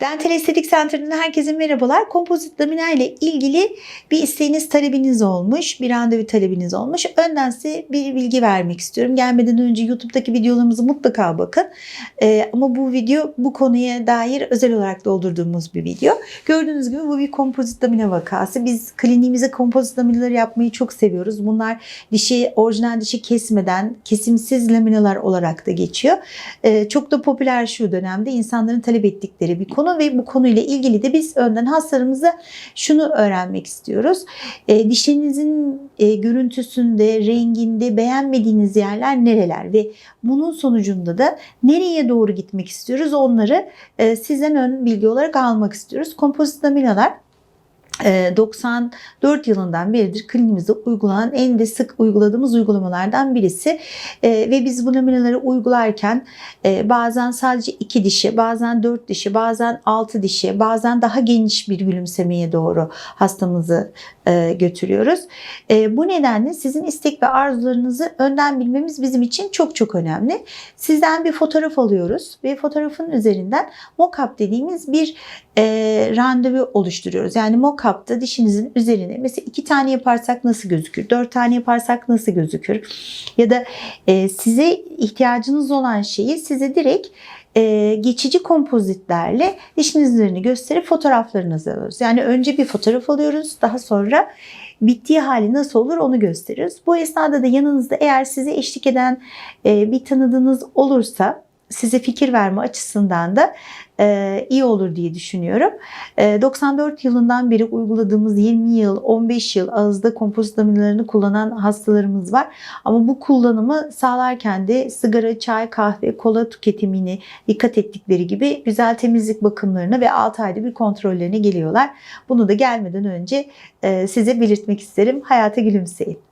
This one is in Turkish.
Dental Estetik Center'dan herkese merhabalar. Kompozit lamina ile ilgili bir isteğiniz, talebiniz olmuş. Bir randevu talebiniz olmuş. Önden size bir bilgi vermek istiyorum. Gelmeden önce YouTube'daki videolarımızı mutlaka bakın. Ee, ama bu video bu konuya dair özel olarak doldurduğumuz bir video. Gördüğünüz gibi bu bir kompozit lamina vakası. Biz kliniğimize kompozit laminaları yapmayı çok seviyoruz. Bunlar dişi, orijinal dişi kesmeden kesimsiz laminalar olarak da geçiyor. Ee, çok da popüler şu dönemde insanların talep ettikleri bir konu ve bu konuyla ilgili de biz önden hastalarımıza şunu öğrenmek istiyoruz. E, dişinizin e, görüntüsünde, renginde beğenmediğiniz yerler nereler ve bunun sonucunda da nereye doğru gitmek istiyoruz onları e, sizden ön bilgi olarak almak istiyoruz. Kompozit laminalar 94 yılından beridir kliniğimizde uygulanan en de sık uyguladığımız uygulamalardan birisi. E, ve biz bu laminaları uygularken e, bazen sadece iki dişi, bazen dört dişi, bazen altı dişi, bazen daha geniş bir gülümsemeye doğru hastamızı e, götürüyoruz. E, bu nedenle sizin istek ve arzularınızı önden bilmemiz bizim için çok çok önemli. Sizden bir fotoğraf alıyoruz ve fotoğrafın üzerinden mock-up dediğimiz bir e, randevu oluşturuyoruz. Yani mock-up'ta dişinizin üzerine mesela iki tane yaparsak nasıl gözükür? Dört tane yaparsak nasıl gözükür? Ya da e, size ihtiyacınız olan şeyi size direkt e, geçici kompozitlerle dişinizin üzerine gösterip fotoğraflarınızı alıyoruz. Yani önce bir fotoğraf alıyoruz daha sonra bittiği hali nasıl olur onu gösteriyoruz. Bu esnada da yanınızda eğer size eşlik eden e, bir tanıdığınız olursa size fikir verme açısından da e, iyi olur diye düşünüyorum. E, 94 yılından beri uyguladığımız 20 yıl, 15 yıl ağızda kompozit laminalarını kullanan hastalarımız var. Ama bu kullanımı sağlarken de sigara, çay, kahve, kola tüketimini dikkat ettikleri gibi güzel temizlik bakımlarına ve 6 ayda bir kontrollerine geliyorlar. Bunu da gelmeden önce e, size belirtmek isterim. Hayata gülümseyin.